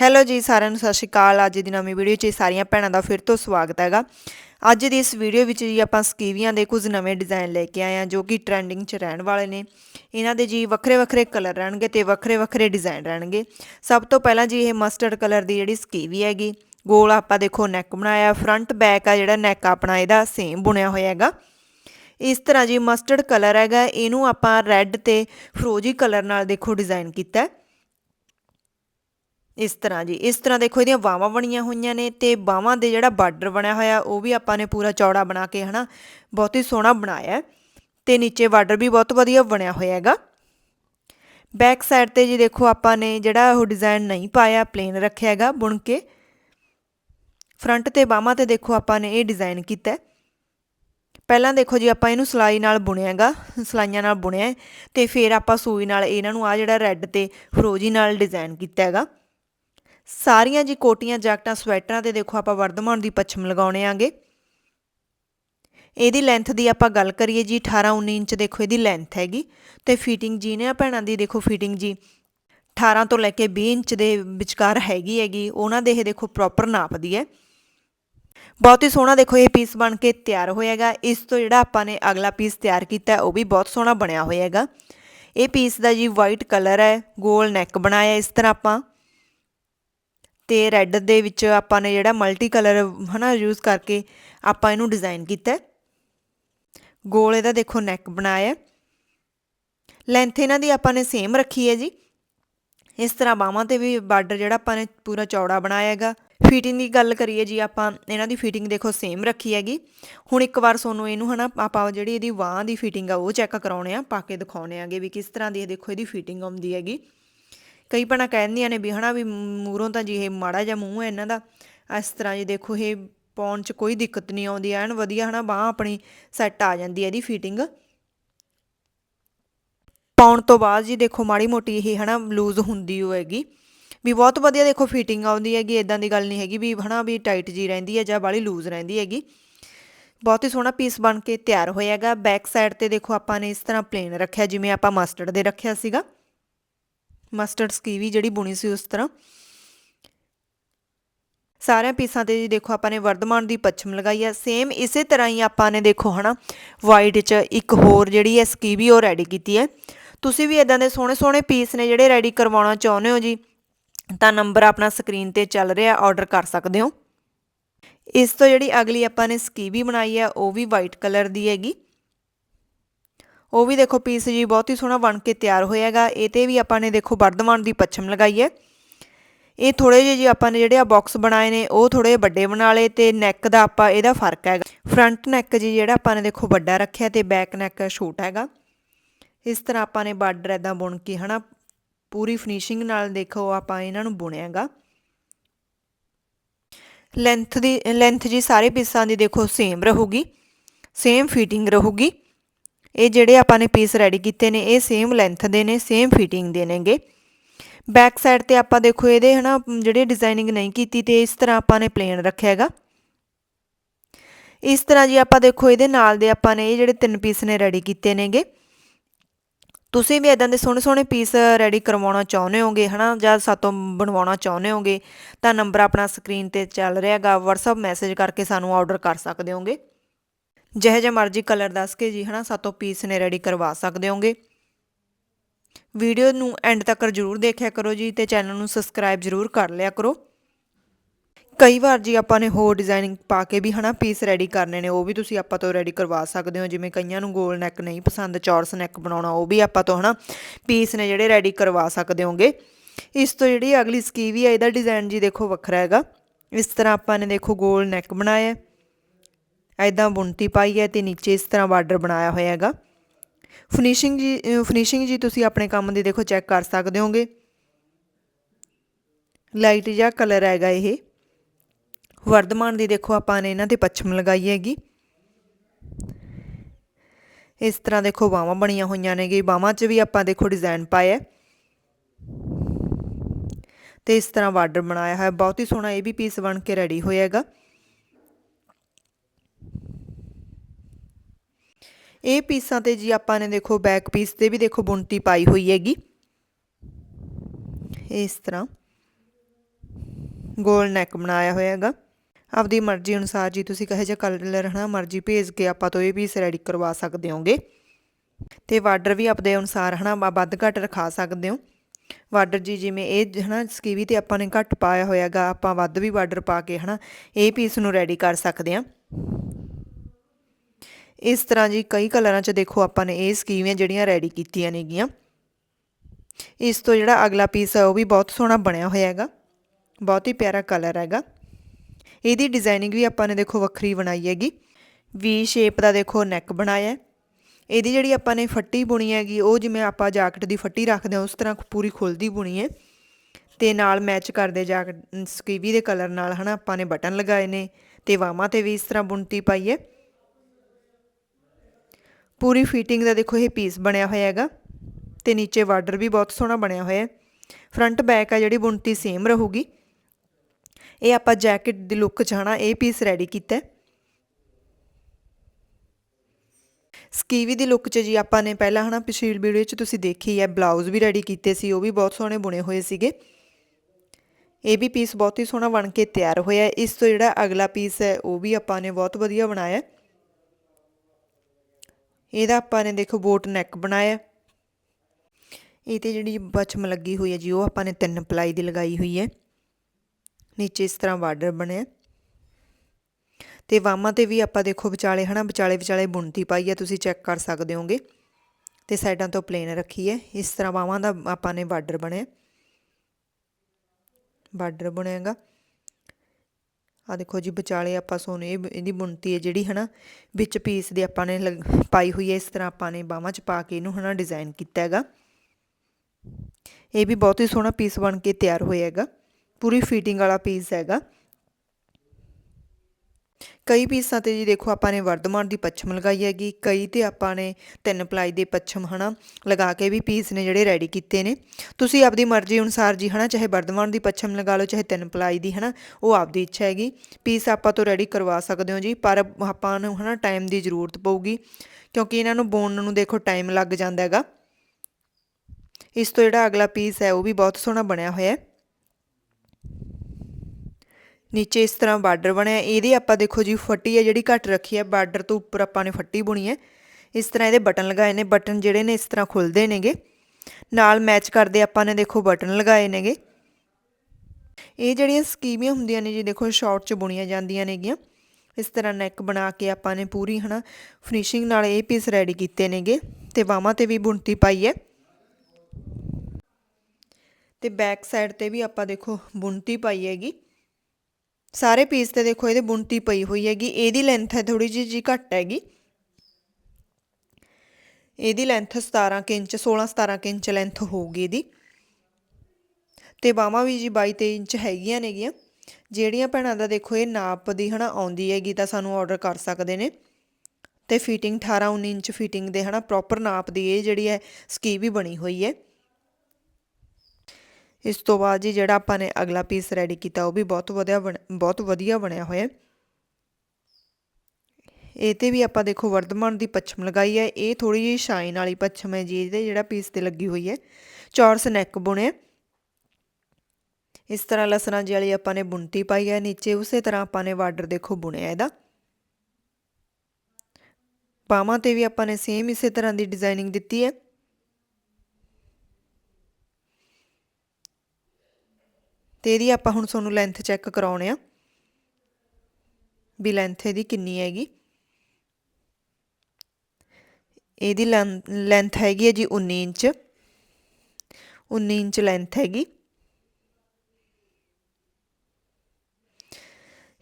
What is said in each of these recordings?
Hello ਜੀ, ਸਾਰਿਆਂ ਨੂੰ ਸਤਿ ਸ਼੍ਰੀ ਅਕਾਲ। ਅੱਜ ਦੀ ਨਵੀਂ ਵੀਡੀਓ 'ਚ ਸਾਰੀਆਂ ਭੈਣਾਂ ਦਾ ਫਿਰ ਤੋਂ ਸਵਾਗਤ ਹੈਗਾ। ਅੱਜ ਦੀ ਇਸ ਵੀਡੀਓ ਵਿੱਚ ਜੀ ਆਪਾਂ ਸਕੀਵੀਆਂ ਦੇ ਕੁਝ ਨਵੇਂ ਡਿਜ਼ਾਈਨ ਲੈ ਕੇ ਆਏ ਆ ਜੋ ਕਿ ਟ੍ਰੈਂਡਿੰਗ 'ਚ ਰਹਿਣ ਵਾਲੇ ਨੇ। ਇਹਨਾਂ ਦੇ ਜੀ ਵੱਖਰੇ ਵੱਖਰੇ ਕਲਰ ਰਹਿਣਗੇ ਤੇ ਵੱਖਰੇ ਵੱਖਰੇ ਡਿਜ਼ਾਈਨ ਰਹਿਣਗੇ। ਸਭ ਤੋਂ ਪਹਿਲਾਂ ਜੀ ਇਹ ਮਸਟਰਡ ਕਲਰ ਦੀ ਜਿਹੜੀ ਸਕੀਵੀ ਹੈਗੀ, ਗੋਲ ਆਪਾਂ ਦੇਖੋ ਨੈਕ ਬਣਾਇਆ ਫਰੰਟ ਬੈਕ ਆ ਜਿਹੜਾ ਨੈਕ ਆਪਣਾ ਇਹਦਾ ਸੇਮ ਬੁਣਿਆ ਹੋਇਆ ਹੈਗਾ। ਇਸ ਤਰ੍ਹਾਂ ਜੀ ਮਸਟਰਡ ਕਲਰ ਹੈਗਾ, ਇਹਨੂੰ ਆਪਾਂ ਰੈੱਡ ਤੇ ਫਰੋਜੀ ਕਲਰ ਨਾਲ ਦੇਖੋ ਡਿਜ਼ਾਈਨ ਕੀਤਾ ਹੈ। ਇਸ ਤਰ੍ਹਾਂ ਜੀ। ਇਸ ਤਰ੍ਹਾਂ ਦੇਖੋ, ਇਹਦੀਆਂ ਬਾਹਾਂ ਬਣੀਆਂ ਹੋਈਆਂ ਨੇ ਤੇ ਬਾਹਾਂ ਦੇ ਜਿਹੜਾ ਬਾਰਡਰ ਬਣਿਆ ਹੋਇਆ, ਉਹ ਵੀ ਆਪਾਂ ਨੇ ਪੂਰਾ ਚੌੜਾ ਬਣਾ ਕੇ ਹਨਾ, ਬਹੁਤ ਹੀ ਸੋਹਣਾ ਬਣਾਇਆ ਹੈ। ਤੇ ਨੀਚੇ ਬਾਰਡਰ ਵੀ ਬਹੁਤ ਵਧੀਆ ਬਣਿਆ ਹੋਇਆ ਹੈਗਾ। ਬੈਕ ਸਾਈਡ ਤੇ ਜੀ ਦੇਖੋ, ਆਪਾਂ ਨੇ ਜਿਹੜਾ ਉਹ ਡਿਜ਼ਾਈਨ ਨਹੀਂ ਪਾਇਆ, ਪਲੇਨ ਰੱਖਿਆ ਹੈਗਾ ਬੁਣ ਕੇ। ਫਰੰਟ ਤੇ ਬਾਹਾਂ ਤੇ ਦੇਖੋ, ਆਪਾਂ ਨੇ ਇਹ ਡਿਜ਼ਾਈਨ ਕੀਤਾ ਪਹਿਲਾਂ ਦੇਖੋ ਜੀ, ਆਪਾਂ ਇਹਨੂੰ ਸਲਾਈ ਨਾਲ ਬੁਣਿਆਗਾ ਸਲਾਈਆਂ ਨਾਲ ਬੁਣਿਆ ਤੇ ਫਿਰ ਆਪਾਂ ਸੂਈ ਨਾਲ ਇਹਨਾਂ ਨੂੰ ਆ ਜਿਹੜਾ ਰੈੱਡ ਤੇ ਫਰੋਜੀ ਨਾਲ ਡਿਜ਼ਾਈਨ ਕੀਤਾ ਹੈਗਾ। ਸਾਰੀਆਂ ਜੀ ਕੋਟੀਆਂ, ਜੈਕਟਾਂ, ਸਵੈਟਰਾਂ ਤੇ ਦੇਖੋ ਆਪਾਂ ਵਰਧਮਾਨ ਦੀ ਪੱਛਮ ਲਗਾਉਣੇ ਆਂਗੇ। ਇਹਦੀ ਲੈਂਥ ਦੀ ਆਪਾਂ ਗੱਲ ਕਰੀਏ ਜੀ 18 19 ਇੰਚ ਦੇਖੋ ਇਹਦੀ ਲੈਂਥ ਹੈਗੀ। ਤੇ ਫਿਟਿੰਗ ਜੀ ਨੇ ਭੈਣਾਂ ਦੀ, ਦੇਖੋ ਫਿਟਿੰਗ ਜੀ 18 ਤੋਂ ਲੈ ਕੇ 20 ਇੰਚ ਦੇ ਵਿਚਕਾਰ ਹੈਗੀ ਹੈਗੀ, ਉਹਨਾਂ ਦੇ ਇਹ ਦੇਖੋ ਪ੍ਰੋਪਰ ਨਾਪਦੀ ਹੈ। ਬਹੁਤ ਹੀ ਸੋਹਣਾ ਦੇਖੋ ਇਹ ਪੀਸ ਬਣ ਕੇ ਤਿਆਰ ਹੋਇਆਗਾ। ਇਸ ਤੋਂ ਜਿਹੜਾ ਆਪਾਂ ਨੇ ਅਗਲਾ ਪੀਸ ਤਿਆਰ ਕੀਤਾ, ਉਹ ਵੀ ਬਹੁਤ ਸੋਹਣਾ ਬਣਿਆ ਹੋਇਆਗਾ। ਇਹ ਪੀਸ ਦਾ ਜੀ ਵਾਈਟ ਕਲਰ ਹੈ, ਗੋਲ ਨੈਕ ਬਣਾਇਆ ਇਸ ਤਰ੍ਹਾਂ ਆਪਾਂ। ਤੇ ਰੈੱਡ ਦੇ ਵਿੱਚ ਆਪਾਂ ਨੇ ਜਿਹੜਾ ਮਲਟੀ ਕਲਰ ਹਨਾ ਯੂਜ਼ ਕਰਕੇ ਆਪਾਂ ਇਹਨੂੰ ਡਿਜ਼ਾਈਨ ਕੀਤਾ ਗੋਲ ਇਹਦਾ ਦੇਖੋ ਨੈਕ ਬਣਾਇਆ ਲੈਂਥ ਇਹਨਾਂ ਦੀ ਆਪਾਂ ਨੇ ਸੇਮ ਰੱਖੀ ਹੈ ਜੀ। ਇਸ ਤਰ੍ਹਾਂ ਬਾਹਾਂ ਤੇ ਵੀ ਬਾਰਡਰ ਜਿਹੜਾ ਆਪਾਂ ਨੇ ਪੂਰਾ ਚੌੜਾ ਬਣਾਇਆ ਹੈਗਾ। ਫਿਟਿੰਗ ਦੀ ਗੱਲ ਕਰੀਏ ਜੀ ਆਪਾਂ, ਇਹਨਾਂ ਦੀ ਫਿਟਿੰਗ ਦੇਖੋ ਸੇਮ ਰੱਖੀ ਹੈਗੀ। ਹੁਣ ਇੱਕ ਵਾਰ ਤੁਹਾਨੂੰ ਇਹਨੂੰ ਹਨਾ ਆਪਾਂ ਜਿਹੜੀ ਇਹਦੀ ਬਾਹਾਂ ਦੀ ਫਿਟਿੰਗ ਆ ਉਹ ਚੈੱਕ ਕਰਾਉਣੇ ਆ, ਪਾ ਕੇ ਦਿਖਾਉਣੇ ਆਗੇ ਵੀ ਕਿਸ ਤਰ੍ਹਾਂ ਦੀ ਇਹ ਦੇਖੋ ਇਹਦੀ ਫਿਟਿੰਗ ਆਉਂਦੀ ਹੈਗੀ। ਕਈ ਭੈਣਾਂ ਕਹਿੰਦੀਆਂ ਨੇ ਵੀ ਹਨਾ ਵੀ ਮੂਰੋਂ ਤਾਂ ਜੀ ਇਹ ਮਾੜਾ ਜਿਹਾ ਮੂੰਹ ਹੈ ਇਹਨਾਂ ਦਾ, ਇਸ ਤਰ੍ਹਾਂ ਜੀ ਦੇਖੋ ਇਹ ਪਾਉਣ 'ਚ ਕੋਈ ਦਿੱਕਤ ਨਹੀਂ ਆਉਂਦੀ, ਐਨ ਵਧੀਆ ਹਨਾ ਬਾਹ ਆਪਣੀ ਸੈੱਟ ਆ ਜਾਂਦੀ ਹੈ ਇਹਦੀ ਫਿਟਿੰਗ ਪਾਉਣ ਤੋਂ ਬਾਅਦ ਜੀ ਦੇਖੋ ਮਾੜੀ ਮੋਟੀ ਇਹ ਹਨਾ ਲੂਜ਼ ਹੁੰਦੀ ਹੋਏਗੀ ਵੀ ਬਹੁਤ ਵਧੀਆ ਦੇਖੋ ਫਿਟਿੰਗ ਆਉਂਦੀ ਹੈਗੀ ਇਦਾਂ ਦੀ ਗੱਲ ਨਹੀਂ ਹੈਗੀ ਵੀ ਹਨਾ ਵੀ ਟਾਈਟ ਜੀ ਰਹਿੰਦੀ ਹੈ ਜਾਂ ਬਾਲੀ ਲੂਜ਼ ਰਹਿੰਦੀ ਹੈਗੀ। ਬਹੁਤ ਹੀ ਸੋਹਣਾ ਪੀਸ ਬਣ ਕੇ ਤਿਆਰ ਹੋਇਆਗਾ ਬੈਕ ਸਾਈਡ ਤੇ ਦੇਖੋ ਆਪਾਂ ਨੇ ਇਸ ਤਰ੍ਹਾਂ ਪਲੇਨ ਰੱਖਿਆ, ਜਿਵੇਂ ਆਪਾਂ ਮਸਟਰਡ ਦੇ ਰੱਖਿਆ ਸੀਗਾ। ਮਸਟਰਡ ਸਕੀਵੀ ਜਿਹੜੀ ਬੁਣੀ ਸੀ ਉਸ ਤਰ੍ਹਾਂ। ਸਾਰਿਆਂ ਪੀਸਾਂ ਤੇ ਜੀ ਦੇਖੋ ਆਪਾਂ ਨੇ ਵਰਧਮਾਨ ਦੀ ਪੱਛਮ ਲਗਾਈ ਹੈ। ਸੇਮ ਇਸੇ ਤਰ੍ਹਾਂ ਹੀ ਆਪਾਂ ਨੇ ਦੇਖੋ ਹਨਾ ਵਾਈਟ 'ਚ ਇੱਕ ਹੋਰ ਜਿਹੜੀ ਹੈ ਸਕੀਵੀ ਉਹ ਰੈਡੀ ਕੀਤੀ ਹੈ। ਤੁਸੀਂ ਵੀ ਇਦਾਂ ਦੇ ਸੋਹਣੇ ਸੋਹਣੇ ਪੀਸ ਨੇ ਜਿਹੜੇ ਰੈਡੀ ਕਰਵਾਉਣਾ ਚਾਹੁੰਦੇ ਹੋ ਜੀ, ਤਾਂ ਨੰਬਰ ਆਪਣਾ ਸਕਰੀਨ ਤੇ ਚੱਲ ਰਿਹਾ ਆਰਡਰ ਕਰ ਸਕਦੇ ਹੋ। ਇਸ ਤੋਂ ਜਿਹੜੀ ਅਗਲੀ ਆਪਾਂ ਨੇ ਸਕੀਵੀ ਬਣਾਈ ਹੈ, ਉਹ ਵੀ ਵਾਈਟ ਕਲਰ ਦੀ ਹੈਗੀ। ਉਹ ਵੀ ਦੇਖੋ ਪੀਸ ਜੀ ਬਹੁਤ ਹੀ ਸੋਹਣਾ ਬਣ ਕੇ ਤਿਆਰ ਹੋਇਆਗਾ। ਇਹ ਤੇ ਵੀ ਆਪਾਂ ਨੇ ਦੇਖੋ ਵਰਧਮਾਨ ਦੀ ਪੱਛਮ ਲਗਾਈ ਹੈ। ਇਹ ਥੋੜੇ ਜਿਹੇ ਜੀ ਆਪਾਂ ਨੇ ਜਿਹੜੇ ਆ ਬਾਕਸ ਬਣਾਏ ਨੇ, ਉਹ ਥੋੜੇ ਵੱਡੇ ਬਣਾ ਲਏ ਤੇ ਨੈਕ ਦਾ ਆਪਾਂ ਇਹਦਾ ਫ਼ਰਕ ਹੈਗਾ। ਫਰੰਟ ਨੈਕ ਜੀ ਜਿਹੜਾ ਆਪਾਂ ਨੇ ਦੇਖੋ ਵੱਡਾ ਰੱਖਿਆ ਤੇ ਬੈਕ ਨੈਕ ਛੋਟਾ ਹੈਗਾ। ਇਸ ਤਰ੍ਹਾਂ ਆਪਾਂ ਨੇ ਬਾਰਡਰ ਐਦਾਂ ਬੁਣ ਕੇ ਹਨਾ, ਪੂਰੀ ਫਿਨਿਸ਼ਿੰਗ ਨਾਲ ਦੇਖੋ ਆਪਾਂ ਇਹਨਾਂ ਨੂੰ ਬੁਣਿਆਗਾ। ਲੈਂਥ ਦੀ ਲੈਂਥ ਜੀ ਸਾਰੇ ਪੀਸਾਂ ਦੀ ਦੇਖੋ ਸੇਮ ਰਹੂਗੀ ਸੇਮ ਫਿਟਿੰਗ ਰਹੂਗੀ। ਇਹ ਜਿਹੜੇ ਆਪਾਂ ਨੇ ਪੀਸ ਰੈਡੀ ਕੀਤੇ ਨੇ, ਇਹ ਸੇਮ ਲੈਂਥ ਦੇ ਨੇ ਸੇਮ ਫਿਟਿੰਗ ਦੇ ਨੇਗੇ। ਬੈਕ ਸਾਈਡ ਤੇ ਆਪਾਂ ਦੇਖੋ ਇਹਦੇ ਹਨਾ, ਜਿਹੜੇ ਡਿਜ਼ਾਈਨਿੰਗ ਨਹੀਂ ਕੀਤੀ ਤੇ ਇਸ ਤਰ੍ਹਾਂ ਆਪਾਂ ਨੇ ਪਲੇਨ ਰੱਖਿਆ ਹੈਗਾ। ਇਸ ਤਰ੍ਹਾਂ ਜੀ ਆਪਾਂ ਦੇਖੋ ਇਹਦੇ ਨਾਲ ਦੇ ਆਪਾਂ ਨੇ ਇਹ ਜਿਹੜੇ ਤਿੰਨ ਪੀਸ ਨੇ ਰੈਡੀ ਕੀਤੇ ਨੇਗੇ। ਤੁਸੀਂ ਵੀ ਇਦਾਂ ਦੇ ਸੋਹਣੇ ਸੋਹਣੇ ਪੀਸ ਰੈਡੀ ਕਰਵਾਉਣਾ ਚਾਹੁੰਦੇ ਹੋਗੇ ਹਨਾ, ਜਾਂ ਸਾਤੋਂ ਬਣਵਾਉਣਾ ਚਾਹੁੰਦੇ ਹੋਗੇ, ਤਾਂ ਨੰਬਰ ਆਪਣਾ ਸਕਰੀਨ ਤੇ ਚੱਲ ਰਿਹਾਗਾ WhatsApp ਮੈਸੇਜ ਕਰਕੇ ਸਾਨੂੰ ਆਰਡਰ ਕਰ ਸਕਦੇ ਹੋਗੇ। ਜਿਹੇ ਜਿਹਾ ਮਰਜ਼ੀ ਕਲਰ ਦੱਸ ਕੇ ਜੀ, ਹਨਾ, ਸਾਤੋਂ ਪੀਸ ਨੇ ਰੈਡੀ ਕਰਵਾ ਸਕਦੇ ਹੋਗੇ। ਵੀਡੀਓ ਨੂੰ ਐਂਡ ਤੱਕ ਜ਼ਰੂਰ ਦੇਖਿਆ ਕਰੋ ਜੀ ਤੇ ਚੈਨਲ ਨੂੰ ਸਬਸਕ੍ਰਾਈਬ ਜ਼ਰੂਰ ਕਰ ਲਿਆ ਕਰੋ। ਕਈ ਵਾਰ ਜੀ ਆਪਾਂ ਨੇ ਹੋਰ ਡਿਜ਼ਾਈਨਿੰਗ ਪਾ ਕੇ ਵੀ, ਹਨਾ ਪੀਸ ਰੈਡੀ ਕਰਨੇ ਨੇ, ਉਹ ਵੀ ਤੁਸੀਂ ਆਪਾਂ ਤੋਂ ਰੈਡੀ ਕਰਵਾ ਸਕਦੇ ਹੋ। ਜਿਵੇਂ ਕਈਆਂ ਨੂੰ ਗੋਲ ਨੈਕ ਨਹੀਂ ਪਸੰਦ ਚੌਰਸ ਨੈਕ ਬਣਾਉਣਾ, ਉਹ ਵੀ ਆਪਾਂ ਤੋਂ, ਹਨਾ ਪੀਸ ਨੇ ਜਿਹੜੇ ਰੈਡੀ ਕਰਵਾ ਸਕਦੇ ਹੋਗੇ। ਇਸ ਤੋਂ ਜਿਹੜੀ ਅਗਲੀ ਸਕੀਵੀ ਆ, ਇਹਦਾ ਡਿਜ਼ਾਈਨ ਜੀ ਦੇਖੋ ਵੱਖਰਾ ਹੈਗਾ। ਇਸ ਤਰ੍ਹਾਂ ਆਪਾਂ ਨੇ ਦੇਖੋ ਗੋਲ ਨੈਕ ਬਣਾਇਆ। ਐਦਾਂ ਬੁੰਤੀ ਪਾਈ ਹੈ ਤੇ ਨੀਚੇ ਇਸ ਤਰ੍ਹਾਂ ਬਾਰਡਰ ਬਣਾਇਆ ਹੋਇਆ ਹੈਗਾ। ਫਿਨਿਸ਼ਿੰਗ ਜੀ ਫਿਨਿਸ਼ਿੰਗ ਜੀ ਤੁਸੀਂ ਆਪਣੇ ਕੰਮ ਦੀ ਦੇਖੋ ਚੈੱਕ ਕਰ ਸਕਦੇ ਹੋਗੇ। ਲਾਈਟ ਜਿਹਾ ਕਲਰ ਹੈਗਾ ਇਹ। ਵਰਧਮਾਨ ਦੀ ਦੇਖੋ ਆਪਾਂ ਨੇ ਇਹਨਾਂ ਤੇ ਪੱਛਮ ਲਗਾਈ ਹੈਗੀ। ਇਸ ਤਰ੍ਹਾਂ ਦੇਖੋ ਬਾਹਾਂ ਬਣੀਆਂ ਹੋਈਆਂ ਨੇਗੇ। ਬਾਹਾਂ 'ਚ ਵੀ ਆਪਾਂ ਦੇਖੋ ਡਿਜ਼ਾਈਨ ਪਾਇਆ ਤੇ ਇਸ ਤਰ੍ਹਾਂ ਬਾਰਡਰ ਬਣਾਇਆ ਹੈ ਬਹੁਤ ਹੀ ਸੋਹਣਾ ਇਹ ਵੀ ਪੀਸ ਬਣ ਕੇ ਰੈਡੀ ਹੋਇਆ ਹੈਗਾ। ਇਹ ਪੀਸਾਂ ਤੇ ਜੀ ਆਪਾਂ ਨੇ ਦੇਖੋ ਬੈਕ ਪੀਸ ਤੇ ਵੀ ਦੇਖੋ ਬੁਣਤੀ ਪਾਈ ਹੋਈ ਹੈਗੀ। ਇਸ ਤਰ੍ਹਾਂ ਗੋਲ ਨੈਕ ਬਣਾਇਆ ਹੋਇਆ ਹੈਗਾ। ਆਪਦੀ ਮਰਜ਼ੀ ਅਨੁਸਾਰ ਜੀ ਤੁਸੀਂ ਕਹੇ ਜਿਹਾ ਕਲਰ ਹਨਾ ਮਰਜ਼ੀ ਭੇਜ ਕੇ ਆਪਾਂ ਤੋਂ ਇਹ ਪੀਸ ਰੈਡੀ ਕਰਵਾ ਸਕਦੇ ਹੋਗੇ। ਤੇ ਬਾਰਡਰ ਵੀ ਆਪਦੇ ਅਨੁਸਾਰ ਹਨਾ ਵਾ- ਵੱਧ ਘੱਟ ਰਖਾ ਸਕਦੇ ਹੋ। ਬਾਰਡਰ ਜੀ ਜਿਵੇਂ ਇਹ ਹਨਾ ਸਕੀਵੀ ਤੇ ਆਪਾਂ ਨੇ ਘੱਟ ਪਾਇਆ ਹੋਇਆਗਾ ਆਪਾਂ ਵੱਧ ਵੀ ਬਾਰਡਰ ਪਾ ਕੇ ਹਨਾ ਇਹ ਪੀਸ ਨੂੰ ਰੈਡੀ ਕਰ ਸਕਦੇ ਹਾਂ। ਇਸ ਤਰ੍ਹਾਂ ਜੀ ਕਈ ਕਲਰਾਂ 'ਚ ਦੇਖੋ ਆਪਾਂ ਨੇ ਇਹ ਸਕੀਵੀਆਂ ਜਿਹੜੀਆਂ ਰੈਡੀ ਕੀਤੀਆਂ ਨੇਗੀਆਂ। ਇਸ ਤੋਂ ਜਿਹੜਾ ਅਗਲਾ ਪੀਸ ਹੈ ਉਹ ਵੀ ਬਹੁਤ ਸੋਹਣਾ ਬਣਿਆ ਹੋਇਆ ਹੈਗਾ। ਬਹੁਤ ਹੀ ਪਿਆਰਾ ਕਲਰ ਹੈਗਾ। ਇਹਦੀ ਡਿਜ਼ਾਈਨਿੰਗ ਵੀ ਆਪਾਂ ਨੇ ਦੇਖੋ ਵੱਖਰੀ ਬਣਾਈ ਹੈਗੀ। ਵੀ ਸ਼ੇਪ ਦਾ ਦੇਖੋ ਨੈਕ ਬਣਾਇਆ ਇਹਦੀ ਜਿਹੜੀ ਆਪਾਂ ਨੇ ਫੱਟੀ ਬੁਣੀ ਹੈਗੀ, ਉਹ ਜਿਵੇਂ ਆਪਾਂ ਜਾਕਟ ਦੀ ਫੱਟੀ ਰੱਖਦੇ ਹਾਂ, ਉਸ ਤਰ੍ਹਾਂ ਪੂਰੀ ਖੁੱਲਦੀ ਬੁਣੀ ਹੈ। ਤੇ ਨਾਲ ਮੈਚ ਕਰਦੇ ਜਾਕਟ ਸਕੀਵੀ ਦੇ ਕਲਰ ਨਾਲ ਹਨਾ ਆਪਾਂ ਨੇ ਬਟਨ ਲਗਾਏ ਨੇ ਤੇ ਵਾਹਾਂ ਤੇ ਵੀ ਇਸ ਤਰ੍ਹਾਂ ਬੁਣਤੀ ਪਾਈ ਹੈ। ਪੂਰੀ ਫਿਟਿੰਗ ਦਾ ਦੇਖੋ ਇਹ ਪੀਸ ਬਣਿਆ ਹੋਇਆ ਹੈਗਾ ਤੇ ਨੀਚੇ ਬਾਰਡਰ ਵੀ ਬਹੁਤ ਸੋਹਣਾ ਬਣਿਆ ਹੋਇਆ ਹੈ। ਫਰੰਟ ਬੈਕ ਆ ਜਿਹੜੀ ਬੁਣਤੀ ਸੇਮ ਰਹੂਗੀ। ਇਹ ਆਪਾਂ ਜੈਕਟ ਦੀ ਲੁੱਕ ਚ ਹਨਾ ਇਹ ਪੀਸ ਰੈਡੀ ਕੀਤਾ ਸਕੀਵੀ ਦੀ ਲੁੱਕ 'ਚ ਜੀ ਆਪਾਂ ਨੇ ਪਹਿਲਾਂ ਹਨਾ ਪਿਛਲੀ ਵੀਡੀਓ 'ਚ ਤੁਸੀਂ ਦੇਖੀ ਹੈ ਬਲਾਊਜ਼ ਵੀ ਰੈਡੀ ਕੀਤੇ ਸੀ, ਉਹ ਵੀ ਬਹੁਤ ਸੋਹਣੇ ਬੁਣੇ ਹੋਏ ਸੀਗੇ। ਇਹ ਵੀ ਪੀਸ ਬਹੁਤ ਹੀ ਸੋਹਣਾ ਬਣ ਕੇ ਤਿਆਰ ਹੋਇਆ ਇਸ ਤੋਂ ਜਿਹੜਾ ਅਗਲਾ ਪੀਸ ਹੈ, ਉਹ ਵੀ ਆਪਾਂ ਨੇ ਬਹੁਤ ਵਧੀਆ ਬਣਾਇਆ ਇਹਦਾ ਆਪਾਂ ਨੇ ਦੇਖੋ ਬੋਟ ਨੈਕ ਬਣਾਇਆ। ਇਹ ਤੇ ਜਿਹੜੀ ਬਚਮ ਲੱਗੀ ਹੋਈ ਹੈ ਜੀ, ਉਹ ਆਪਾਂ ਨੇ ਤਿੰਨ ਪਲਾਈ ਦੀ ਲਗਾਈ ਹੋਈ ਹੈ। ਨੀਚੇ ਇਸ ਤਰ੍ਹਾਂ ਬਾਰਡਰ ਬਣਿਆ। ਤੇ ਵਾਮਾਂ ਤੇ ਵੀ ਆਪਾਂ ਦੇਖੋ ਵਿਚਾਲੇ ਹਨਾ, ਵਿਚਾਲੇ ਵਿਚਾਲੇ ਬੁਣਤੀ ਪਾਈ ਹੈ, ਤੁਸੀਂ ਚੈੱਕ ਕਰ ਸਕਦੇ ਹੋਗੇ। ਤੇ ਸਾਈਡਾਂ ਤੋਂ ਪਲੇਨ ਰੱਖੀ ਹੈ। ਇਸ ਤਰ੍ਹਾਂ ਵਾਮਾਂ ਦਾ ਆਪਾਂ ਨੇ ਬਾਰਡਰ ਬਣਿਆ। ਬਾਰਡਰ ਬਣਿਆਗਾ। ਆ ਦੇਖੋ ਜੀ, ਵਿਚਾਲੇ ਆਪਾਂ ਸੋਨੇ ਇਹ ਇਹਦੀ ਬੁਣਤੀ ਹੈ ਜਿਹੜੀ ਹਨਾ, ਵਿੱਚ ਪੀਸ ਦੇ ਆਪਾਂ ਨੇ ਲਗ- ਪਾਈ ਹੋਈ ਹੈ, ਇਸ ਤਰ੍ਹਾਂ ਆਪਾਂ ਨੇ ਬਾਹਾਂ 'ਚ ਪਾ ਕੇ ਇਹਨੂੰ ਹਨਾ ਡਿਜ਼ਾਈਨ ਕੀਤਾ ਹੈਗਾ। ਇਹ ਵੀ ਬਹੁਤ ਹੀ ਸੋਹਣਾ ਪੀਸ ਬਣ ਕੇ ਤਿਆਰ ਹੋਇਆ ਹੈਗਾ। ਪੂਰੀ ਫਿਟਿੰਗ ਵਾਲਾ ਪੀਸ ਹੈਗਾ। ਕਈ ਪੀਸਾਂ ਤੇ ਜੀ ਦੇਖੋ ਆਪਾਂ ਨੇ ਵਰਧਮਾਨ ਦੀ ਪੱਛਮ ਲਗਾਈ ਹੈਗੀ, ਕਈ ਤੇ ਆਪਾਂ ਨੇ ਤਿੰਨ ਪਲਾਈ ਦੇ ਪੱਛਮ, ਹਨਾ, ਲਗਾ ਕੇ ਵੀ ਪੀਸ ਨੇ ਜਿਹੜੇ ਰੈਡੀ ਕੀਤੇ ਨੇ। ਤੁਸੀਂ ਆਪਦੀ ਮਰਜ਼ੀ ਅਨੁਸਾਰ ਜੀ, ਹਨਾ, ਚਾਹੇ ਵਰਧਮਾਨ ਦੀ ਪੱਛਮ ਲਗਾ ਲਓ, ਚਾਹੇ ਤਿੰਨ ਪਲਾਈ ਦੀ, ਹਨਾ, ਉਹ ਆਪਦੀ ਇੱਛਾ ਹੈਗੀ। ਪੀਸ ਆਪਾਂ ਤੋਂ ਰੈਡੀ ਕਰਵਾ ਸਕਦੇ ਹੋ ਜੀ, ਪਰ ਆਪਾਂ ਨੂੰ, ਹਨਾ ਟਾਈਮ ਦੀ ਜ਼ਰੂਰਤ ਪਊਗੀ, ਕਿਉਂਕਿ ਇਹਨਾਂ ਨੂੰ ਬੁਣਨ ਨੂੰ ਦੇਖੋ ਟਾਈਮ ਲੱਗ ਜਾਂਦਾ ਹੈਗਾ। ਇਸ ਤੋਂ ਜਿਹੜਾ ਅਗਲਾ ਪੀਸ ਹੈ, ਉਹ ਵੀ ਬਹੁਤ ਸੋਹਣਾ ਬਣਿਆ ਹੋਇਆ ਹੈ। ਨੀਚੇ ਇਸ ਤਰ੍ਹਾਂ ਬਾਰਡਰ ਬਣਿਆ ਇਹਦੀ ਆਪਾਂ ਦੇਖੋ ਜੀ, ਫੱਟੀ ਹੈ, ਜਿਹੜੀ ਘੱਟ ਰੱਖੀ ਹੈ। ਬਾਰਡਰ ਤੋਂ ਉੱਪਰ ਆਪਾਂ ਨੇ ਫੱਟੀ ਬੁਣੀ ਹੈ। ਇਸ ਤਰ੍ਹਾਂ ਇਹਦੇ ਬਟਨ ਲਗਾਏ ਨੇ। ਬਟਨ ਜਿਹੜੇ ਨੇ ਇਸ ਤਰ੍ਹਾਂ ਖੁੱਲਦੇ ਨੇਗੇ। ਨਾਲ ਮੈਚ ਕਰਦੇ ਆਪਾਂ ਨੇ ਦੇਖੋ ਬਟਨ ਲਗਾਏ ਨੇਗੇ। ਇਹ ਜਿਹੜੀਆਂ ਸਕੀਮੀਆਂ ਹੁੰਦੀਆਂ ਨੇ ਜੀ, ਦੇਖੋ ਸ਼ਾਰਟ 'ਚ ਬੁਣੀਆਂ ਜਾਂਦੀਆਂ ਨੇਗੀਆਂ। ਇਸ ਤਰ੍ਹਾਂ ਨੈਕ ਬਣਾ ਕੇ ਆਪਾਂ ਨੇ ਪੂਰੀ, ਹਨਾ। ਫਿਨਿਸ਼ਿੰਗ ਨਾਲ ਇਹ ਪੀਸ ਰੈਡੀ ਕੀਤੇ ਨੇਗੇ। ਤੇ ਬਾਹਾਂ ਤੇ ਵੀ ਬੁਣਤੀ ਪਾਈ ਹੈ। ਤੇ ਬੈਕ ਸਾਈਡ ਤੇ ਵੀ ਆਪਾਂ ਦੇਖੋ ਬੁਣਤੀ ਪਾਈ ਹੈਗੀ। ਸਾਰੇ ਪੀਸ ਤੇ ਦੇਖੋ ਇਹਦੇ ਬੁਣਤੀ ਪਈ ਹੋਈ ਹੈਗੀ, ਇਹਦੀ ਲੈਂਥ ਹੈ ਥੋੜੀ ਜਿਹੀ ਜੀ ਘੱਟ ਹੈਗੀ। ਇਹਦੀ ਲੈਂਥ 17 ਕੁ ਇੰਚ 16 17 ਕੁ ਇੰਚ ਲੈਂਥ ਹੋਊਗੀ ਇਹਦੀ। ਤੇ ਬਾਹਾਂ ਵੀ ਜੀ 22 23 ਇੰਚ ਹੈਗੀਆਂ ਨੇਗੀਆਂ। ਜਿਹੜੀਆਂ ਭੈਣਾਂ ਦਾ ਦੇਖੋ ਇਹ ਨਾਪ ਦੀ ਹਨਾ ਆਉਂਦੀ ਹੈਗੀ ਤਾਂ ਸਾਨੂੰ ਆਰਡਰ ਕਰ ਸਕਦੇ ਨੇ। ਤੇ ਫਿਟਿੰਗ 18 19 ਇੰਚ ਫਿਟਿੰਗ ਦੇ ਹਨਾ ਪ੍ਰੋਪਰ ਨਾਪ ਦੀ ਇਹ ਜਿਹੜੀ ਹੈ, ਸਕੀ ਵੀ ਬਣੀ ਹੋਈ ਹੈ। ਇਸ ਤੋਂ ਬਾਅਦ ਜੀ ਜਿਹੜਾ ਆਪਾਂ ਨੇ ਅਗਲਾ ਪੀਸ ਰੈਡੀ ਕੀਤਾ, ਉਹ ਵੀ ਬਹੁਤ ਵਧੀਆ ਬਣ- ਬਹੁਤ ਵਧੀਆ ਬਣਿਆ ਹੋਇਆ ਇਹ ਤੇ ਵੀ ਆਪਾਂ ਦੇਖੋ ਵਰਧਮਾਨ ਦੀ ਪੱਛਮ ਲਗਾਈ ਹੈ। ਇਹ ਥੋੜੀ ਜਿਹੀ ਸ਼ਾਈਨ ਵਾਲੀ ਪੱਛਮ ਹੈ ਜੀ, ਇਹਦੇ ਜਿਹੜਾ ਪੀਸ ਤੇ ਲੱਗੀ ਹੋਈ ਹੈ। ਚੌਰਸ ਨੈਕ ਬੁਣਿਆ ਇਸ ਤਰ੍ਹਾਂ ਲਸਣਾ ਜੀ ਵਾਲੀ ਆਪਾਂ ਨੇ ਬੁਣਤੀ ਪਾਈ ਹੈ। ਨੀਚੇ ਉਸੇ ਤਰ੍ਹਾਂ ਆਪਾਂ ਨੇ ਬਾਰਡਰ ਦੇਖੋ ਬੁਣਿਆ ਇਹਦਾ। ਪਾਵਾਂ ਤੇ ਵੀ ਆਪਾਂ ਨੇ ਸੇਮ ਇਸੇ ਤਰ੍ਹਾਂ ਦੀ ਡਿਜ਼ਾਈਨਿੰਗ ਦਿੱਤੀ ਹੈ। ਤੇ ਇਹਦੀ ਆਪਾਂ ਹੁਣ ਤੁਹਾਨੂੰ ਲੈਂਥ ਚੈੱਕ ਕਰਾਉਣੇ ਆ ਵੀ ਲੈਂਥ ਇਹਦੀ ਕਿੰਨੀ ਹੈਗੀ। ਇਹਦੀ ਲੈਂਥ ਹੈਗੀ ਹੈ ਜੀ 19 ਇੰਚ। 19 ਇੰਚ ਲੈਂਥ ਹੈਗੀ।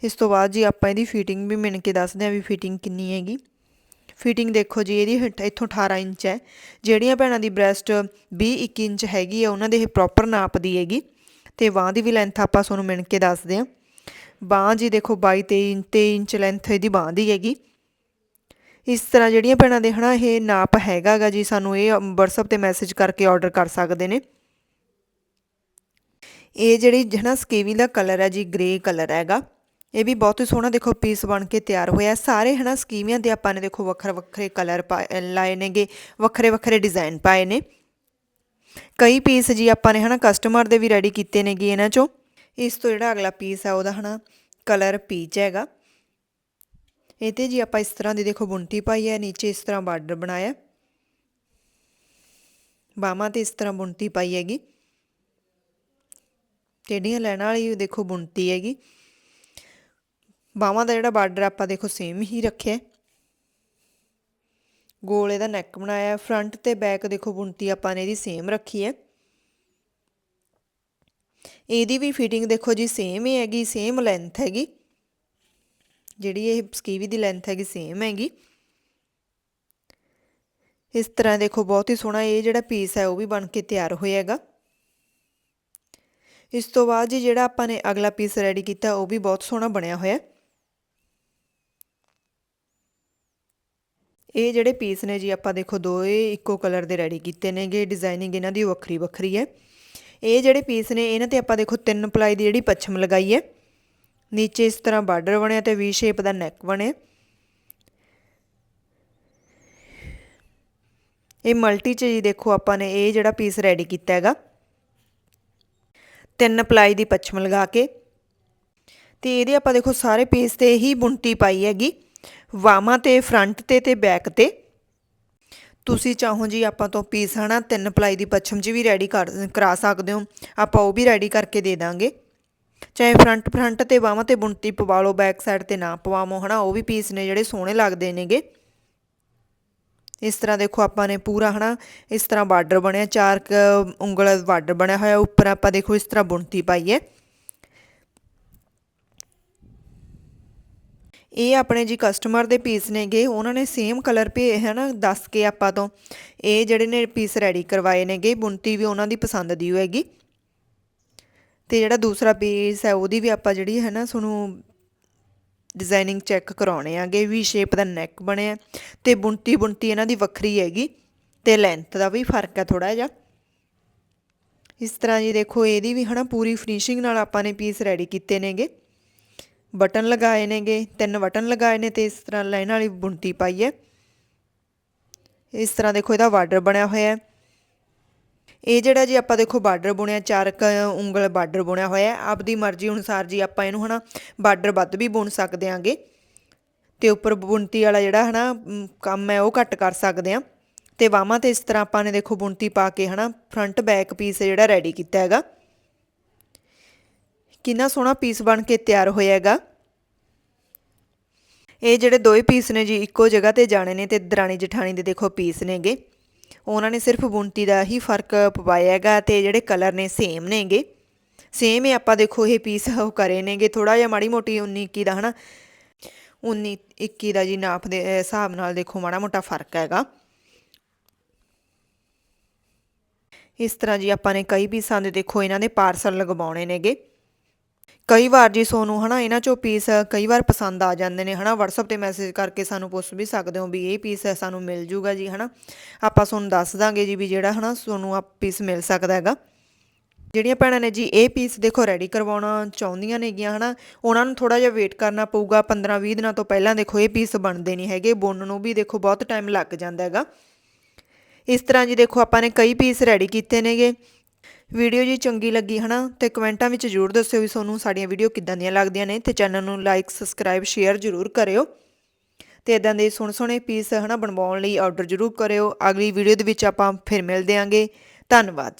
ਇਸ ਤੋਂ ਬਾਅਦ ਜੀ ਆਪਾਂ ਇਹਦੀ ਫਿਟਿੰਗ ਵੀ ਮਿਣ ਕੇ ਦੱਸਦੇ ਹਾਂ ਵੀ ਫਿਟਿੰਗ ਕਿੰਨੀ ਹੈਗੀ। ਫਿਟਿੰਗ ਦੇਖੋ ਜੀ, ਇਹਦੀ ਹਿੱਟ ਇੱਥੋਂ 18 ਇੰਚ ਹੈ। ਜਿਹੜੀਆਂ ਭੈਣਾਂ ਦੀ ਬ੍ਰੈਸਟ 20 21 ਇੰਚ ਹੈਗੀ ਹੈ, ਉਹਨਾਂ ਦੇ ਇਹ ਪ੍ਰੋਪਰ ਨਾਪ ਦੀ ਹੈਗੀ। ਤੇ ਬਾਹ ਦੀ ਵੀ ਲੈਂਥ ਆਪਾਂ ਤੁਹਾਨੂੰ ਮਿਣ ਕੇ ਦੱਸਦੇ ਹਾਂ। ਬਾਹ ਜੀ ਦੇਖੋ 22 23 23 ਇੰਚ ਲੈਂਥ ਇਹਦੀ ਬਾਹ ਦੀ ਹੈਗੀ। ਇਸ ਤਰ੍ਹਾਂ ਜਿਹੜੀਆਂ ਭੈਣਾਂ ਦੇ ਹਨਾ ਇਹ ਨਾਪ ਹੈਗਾਗਾ ਜੀ, ਸਾਨੂੰ ਇਹ WhatsApp ਤੇ ਮੈਸੇਜ ਕਰਕੇ ਆਰਡਰ ਕਰ ਸਕਦੇ ਨੇ। ਇਹ ਜਿਹੜੀ ਹਨਾ ਸਕੇਵੀ ਦਾ ਕਲਰ ਹੈ ਜੀ ਗ੍ਰੇ ਕਲਰ ਹੈਗਾ। ਇਹ ਵੀ ਬਹੁਤ ਹੀ ਸੋਹਣਾ ਦੇਖੋ ਪੀਸ ਬਣ ਕੇ ਤਿਆਰ ਹੋਇਆ। ਸਾਰੇ ਹਨਾ ਸਕੀਵੀਆਂ ਦੇ ਆਪਾਂ ਨੇ ਦੇਖੋ ਵੱਖਰੇ ਵੱਖਰੇ ਕਲਰ ਲਾਏ ਨੇਗੇ, ਵੱਖਰੇ ਵੱਖਰੇ ਡਿਜ਼ਾਈਨ ਪਾਏ ਨੇ। ਕਈ ਪੀਸ ਜੀ ਆਪਾਂ ਨੇ ਹਨਾ ਕਸਟਮਰ ਦੇ ਵੀ ਰੈਡੀ ਕੀਤੇ ਨੇਗੇ ਇਹਨਾਂ ਚੋਂ। ਇਸ ਤੋਂ ਜਿਹੜਾ ਅਗਲਾ ਪੀਸ ਹੈ ਉਹਦਾ ਹਨਾ ਕਲਰ ਪੀਚ ਹੈਗਾ। ਇਹ ਤੇ ਜੀ ਆਪਾਂ ਇਸ ਤਰ੍ਹਾਂ ਦੀ ਦੇਖੋ ਬੁਣਤੀ ਪਾਈ ਹੈ, ਨੀਚੇ ਇਸ ਤਰ੍ਹਾਂ ਬਾਰਡਰ ਬਣਾਇਆ। ਬਾਹਾਂ ਤੇ ਇਸ ਤਰ੍ਹਾਂ ਬੁਣਤੀ ਪਾਈ ਹੈਗੀ। ਟੇਡੀਆਂ ਲੈਣ ਵਾਲੀ ਦੇਖੋ ਬੁਣਤੀ ਹੈਗੀ। ਬਾਹਾਂ ਦਾ ਜਿਹੜਾ ਬਾਰਡਰ ਆਪਾਂ ਦੇਖੋ ਸੇਮ ਹੀ ਰੱਖਿਆ। ਗੋਲ ਇਹਦਾ ਨੈਕ ਬਣਾਇਆ ਫਰੰਟ ਤੇ ਬੈਕ ਦੇਖੋ ਬੁਣਤੀ ਆਪਾਂ ਨੇ ਇਹਦੀ ਸੇਮ ਰੱਖੀ ਹੈ। ਇਹਦੀ ਵੀ ਫਿਟਿੰਗ ਦੇਖੋ ਜੀ ਸੇਮ ਹੀ ਹੈਗੀ ਸੇਮ ਲੈਂਥ ਹੈਗੀ। ਜਿਹੜੀ ਇਹ ਸਕੀਵੀ ਦੀ ਲੈਂਥ ਹੈਗੀ ਸੇਮ ਹੈਗੀ। ਇਸ ਤਰ੍ਹਾਂ ਦੇਖੋ ਬਹੁਤ ਹੀ ਸੋਹਣਾ ਇਹ ਜਿਹੜਾ ਪੀਸ ਹੈ ਉਹ ਵੀ ਬਣ ਕੇ ਤਿਆਰ ਹੋਇਆ ਹੈਗਾ ਇਸ ਤੋਂ ਬਾਅਦ ਜੀ ਜਿਹੜਾ ਆਪਾਂ ਨੇ ਅਗਲਾ ਪੀਸ ਰੈਡੀ ਕੀਤਾ, ਉਹ ਵੀ ਬਹੁਤ ਸੋਹਣਾ ਬਣਿਆ ਹੋਇਆ। ਇਹ ਜਿਹੜੇ ਪੀਸ ਨੇ ਜੀ, ਆਪਾਂ ਦੇਖੋ ਦੋਏ ਇੱਕੋ ਕਲਰ ਦੇ ਰੈਡੀ ਕੀਤੇ ਨੇਗੇ ਡਿਜ਼ਾਈਨਿੰਗ ਇਹਨਾਂ ਦੀ ਵੱਖਰੀ ਵੱਖਰੀ ਹੈ। ਇਹ ਜਿਹੜੇ ਪੀਸ ਨੇ, ਇਹਨਾਂ ਤੇ ਆਪਾਂ ਦੇਖੋ ਤਿੰਨ ਪਲਾਈ ਦੀ ਜਿਹੜੀ ਪੱਛਮ ਲਗਾਈ ਹੈ। ਨੀਚੇ ਇਸ ਤਰ੍ਹਾਂ ਬਾਰਡਰ ਬਣਿਆ ਤੇ ਵੀ ਸ਼ੇਪ ਦਾ ਨੈਕ ਬਣਿਆ। ਇਹ ਮਲਟੀ ਚ ਜੀ ਦੇਖੋ ਆਪਾਂ ਨੇ ਇਹ ਜਿਹੜਾ ਪੀਸ ਰੈਡੀ ਕੀਤਾ ਹੈਗਾ। ਤਿੰਨ ਪਲਾਈ ਦੀ ਪੱਛਮ ਲਗਾ ਕੇ। ਤੇ ਇਹਦੇ ਆਪਾਂ ਦੇਖੋ ਸਾਰੇ ਪੀਸ ਤੇ ਹੀ ਬੁੰਟੀ ਪਾਈ ਹੈਗੀ। ਵਾਮਾਂ ਤੇ ਫਰੰਟ ਤੇ ਤੇ ਬੈਕ ਤੇ। ਤੁਸੀਂ ਚਾਹੋ ਜੀ ਆਪਾਂ ਤੋਂ ਪੀਸ ਹਨਾ ਤਿੰਨ ਪਲਾਈ ਦੀ ਪੱਛਮ ਜੀ ਵੀ ਰੈਡੀ ਕਰ, ਕਰਾ ਸਕਦੇ ਹੋ। ਆਪਾਂ ਉਹ ਵੀ ਰੈਡੀ ਕਰਕੇ ਦੇ ਦਾਂਗੇ। ਚਾਹੇ ਫਰੰਟ ਫਰੰਟ ਤੇ ਬਾਹਾਂ ਤੇ ਬੁਣਤੀ ਪਵਾ ਲਓ ਬੈਕ ਸਾਈਡ ਤੇ ਨਾ ਪਵਾਵੋ, ਹਨਾ, ਉਹ ਵੀ ਪੀਸ ਨੇ ਜਿਹੜੇ ਸੋਹਣੇ ਲੱਗਦੇ ਨੇਗੇ। ਇਸ ਤਰ੍ਹਾਂ ਦੇਖੋ ਆਪਾਂ ਨੇ ਪੂਰਾ, ਹਨਾ, ਇਸ ਤਰ੍ਹਾਂ ਬਾਰਡਰ ਬਣਿਆ, ਚਾਰ ਉਂਗਲ ਬਾਰਡਰ ਬਣਿਆ ਹੋਇਆ, ਉੱਪਰ ਆਪਾਂ ਦੇਖੋ ਇਸ ਤਰ੍ਹਾਂ ਬੁਣਤੀ ਪਾਈ ਹੈ। ਇਹ ਆਪਣੇ ਜੀ ਕਸਟਮਰ ਦੇ ਪੀਸ ਨੇਗੇ, ਉਹਨਾਂ ਨੇ ਸੇਮ ਕਲਰ ਭੇ ਹੈ ਨਾ ਦੱਸ ਕੇ ਆਪਾਂ ਤੋਂ। ਇਹ ਜਿਹੜੇ ਨੇ ਪੀਸ ਰੈਡੀ ਕਰਵਾਏ ਨੇਗੇ, ਬੁਣਤੀ ਵੀ ਉਹਨਾਂ ਦੀ ਪਸੰਦ ਦੀ ਹੋਏਗੀ। ਤੇ ਜਿਹੜਾ ਦੂਸਰਾ ਪੀਸ ਹੈ, ਉਹਦੀ ਵੀ ਆਪਾਂ ਜਿਹੜੀ ਹੈ ਨਾ ਤੁਹਾਨੂੰ ਡਿਜ਼ਾਈਨਿੰਗ ਚੈੱਕ ਕਰਾਉਣੇ ਆਗੇ ਵੀ ਸ਼ੇਪ ਦਾ ਨੈਕ ਬਣਿਆ। ਤੇ ਬੁਣਤੀ ਬੁਣਤੀ ਇਹਨਾਂ ਦੀ ਵੱਖਰੀ ਹੈਗੀ, ਤੇ ਲੈਂਥ ਦਾ ਵੀ ਫ਼ਰਕ ਹੈ ਥੋੜਾ ਜਿਹਾ। ਇਸ ਤਰ੍ਹਾਂ ਜੀ ਦੇਖੋ, ਇਹਦੀ ਵੀ, ਹਨਾ, ਪੂਰੀ ਫਿਨਿਸ਼ਿੰਗ ਨਾਲ ਆਪਾਂ ਨੇ ਪੀਸ ਰੈਡੀ ਕੀਤੇ ਨੇਗੇ। ਬਟਨ ਲਗਾਏ ਨੇਗੇ, ਤਿੰਨ ਬਟਨ ਲਗਾਏ ਨੇ ਤੇ ਇਸ ਤਰ੍ਹਾਂ ਲਾਈਨ ਵਾਲੀ ਬੁਣਤੀ ਪਾਈ ਹੈ। ਇਸ ਤਰ੍ਹਾਂ ਦੇਖੋ ਇਹਦਾ ਬਾਰਡਰ ਬਣਿਆ ਹੋਇਆ ਹੈ। ਇਹ ਜਿਹੜਾ ਜੀ ਆਪਾਂ ਦੇਖੋ ਬਾਰਡਰ ਬੁਣਿਆ ਚਾਰ ਉਂਗਲ ਬਾਰਡਰ ਬੁਣਿਆ ਹੋਇਆ ਹੈ। ਆਪਦੀ ਮਰਜ਼ੀ ਅਨੁਸਾਰ ਜੀ ਆਪਾਂ ਇਹਨੂੰ ਹਨਾ ਬਾਰਡਰ ਵੱਧ ਵੀ ਬੁਣ ਸਕਦੇ ਆਂਗੇ। ਤੇ ਉੱਪਰ ਬੁਣਤੀ ਵਾਲਾ ਜਿਹੜਾ ਹਨਾ ਕੰਮ ਹੈ ਉਹ ਘੱਟ ਕਰ ਸਕਦੇ ਆ ਤੇ ਬਾਹਾਂ ਤੇ ਇਸ ਤਰ੍ਹਾਂ ਆਪਾਂ ਨੇ ਦੇਖੋ ਬੁਣਤੀ ਪਾ ਕੇ ਹਨਾ ਫਰੰਟ ਬੈਕ ਪੀਸ ਜਿਹੜਾ ਰੈਡੀ ਕੀਤਾ ਹੈਗਾ। ਕਿੰਨਾ ਸੋਹਣਾ ਪੀਸ ਬਣ ਕੇ ਤਿਆਰ ਹੋਇਆ ਹੈਗਾ ਇਹ ਜਿਹੜੇ ਦੋਏ ਪੀਸ ਨੇ ਜੀ, ਇੱਕੋ ਜਗ੍ਹਾ ਤੇ ਜਾਣੇ ਨੇ ਤੇ ਦਰਾਣੀ ਜਠਾਣੀ ਦੇ ਦੇਖੋ ਪੀਸ ਨੇਗੇ। ਉਹਨਾਂ ਨੇ ਸਿਰਫ ਬੁੰਤੀ ਦਾ ਹੀ ਫ਼ਰਕ ਪਵਾਇਆ ਹੈਗਾ ਤੇ ਜਿਹੜੇ ਕਲਰ ਨੇ ਸੇਮ ਨੇਗੇ। ਸੇਮ ਹੀ ਆਪਾਂ ਦੇਖੋ ਇਹ ਪੀਸ ਉਹ ਕਰੇ ਨੇਗੇ ਥੋੜਾ ਜਿਹਾ ਮਾੜੀ ਮੋਟੀ 19 21 ਦਾ ਹਨਾ। 19 21 ਦਾ ਜੀ ਨਾਪ ਦੇ ਹਿਸਾਬ ਨਾਲ ਦੇਖੋ ਮਾੜਾ ਮੋਟਾ ਫ਼ਰਕ ਹੈਗਾ। ਇਸ ਤਰ੍ਹਾਂ ਜੀ ਆਪਾਂ ਨੇ ਕਈ ਪੀਸਾਂ ਦੇ ਦੇਖੋ ਇਹਨਾਂ ਦੇ ਪਾਰਸਲ ਲਗਵਾਉਣੇ ਨੇਗੇ। ਕਈ ਵਾਰ ਜੀ ਸੋਨੂੰ, ਹਨਾ, ਇਹਨਾਂ ਚੋਂ ਪੀਸ ਕਈ ਵਾਰ ਪਸੰਦ ਆ ਜਾਂਦੇ ਨੇ, ਹਨਾ, WhatsApp ਤੇ ਮੈਸੇਜ ਕਰਕੇ ਸਾਨੂੰ ਪੁੱਛ ਵੀ ਸਕਦੇ ਹੋ ਵੀ ਇਹ ਪੀਸ ਸਾਨੂੰ ਮਿਲ ਜੂਗਾ ਜੀ, ਹਨਾ। ਆਪਾਂ ਤੁਹਾਨੂੰ ਦੱਸ ਦਾਂਗੇ ਜੀ ਵੀ ਜਿਹੜਾ, ਹਨਾ, ਸੋਨੂੰ ਆ ਪੀਸ ਮਿਲ ਸਕਦਾ ਹੈਗਾ। ਜਿਹੜੀਆਂ ਭੈਣਾਂ ਨੇ ਜੀ, ਇਹ ਪੀਸ ਦੇਖੋ ਰੈਡੀ ਕਰਵਾਉਣਾ ਚਾਹੁੰਦੀਆਂ ਨੇਗੀਆਂ, ਹਨਾ। ਉਹਨਾਂ ਨੂੰ ਥੋੜਾ ਜਿਹਾ ਵੇਟ ਕਰਨਾ ਪਊਗਾ 15-20 ਦਿਨਾਂ ਤੋਂ ਪਹਿਲਾਂ ਦੇਖੋ, ਇਹ ਪੀਸ ਬਣਦੇ ਨਹੀਂ ਹੈਗੇ, ਬੁਣਨ ਨੂੰ ਵੀ ਦੇਖੋ ਬਹੁਤ ਟਾਈਮ ਲੱਗ ਜਾਂਦਾ ਹੈਗਾ। ਇਸ ਤਰ੍ਹਾਂ ਜੀ ਦੇਖੋ, ਆਪਾਂ ਨੇ ਕਈ ਪੀਸ ਰੈਡੀ ਕੀਤੇ ਨੇਗੇ। ਵੀਡੀਓ ਜੀ ਚੰਗੀ ਲੱਗੀ ਹਨਾ, ਤੇ ਕਮੈਂਟਾਂ ਵਿੱਚ ਜ਼ਰੂਰ ਦੱਸਿਓ ਵੀ ਤੁਹਾਨੂੰ ਸਾਡੀਆਂ ਵੀਡੀਓ ਕਿੱਦਾਂ ਦੀਆਂ ਲੱਗਦੀਆਂ ਨੇ, ਤੇ ਚੈਨਲ ਨੂੰ ਲਾਈਕ ਸਬਸਕ੍ਰਾਈਬ ਸ਼ੇਅਰ ਜ਼ਰੂਰ ਕਰਿਓ। ਤੇ ਇਦਾਂ ਦੇ ਸੋਹਣੇ ਸੋਹਣੇ ਪੀਸ ਹਨਾ ਬਣਵਾਉਣ ਲਈ ਆਰਡਰ ਜ਼ਰੂਰ ਕਰਿਓ। ਅਗਲੀ ਵੀਡੀਓ ਦੇ ਵਿੱਚ ਆਪਾਂ ਫਿਰ ਮਿਲਦੇ ਆਂਗੇ। ਧੰਨਵਾਦ ਜੀ।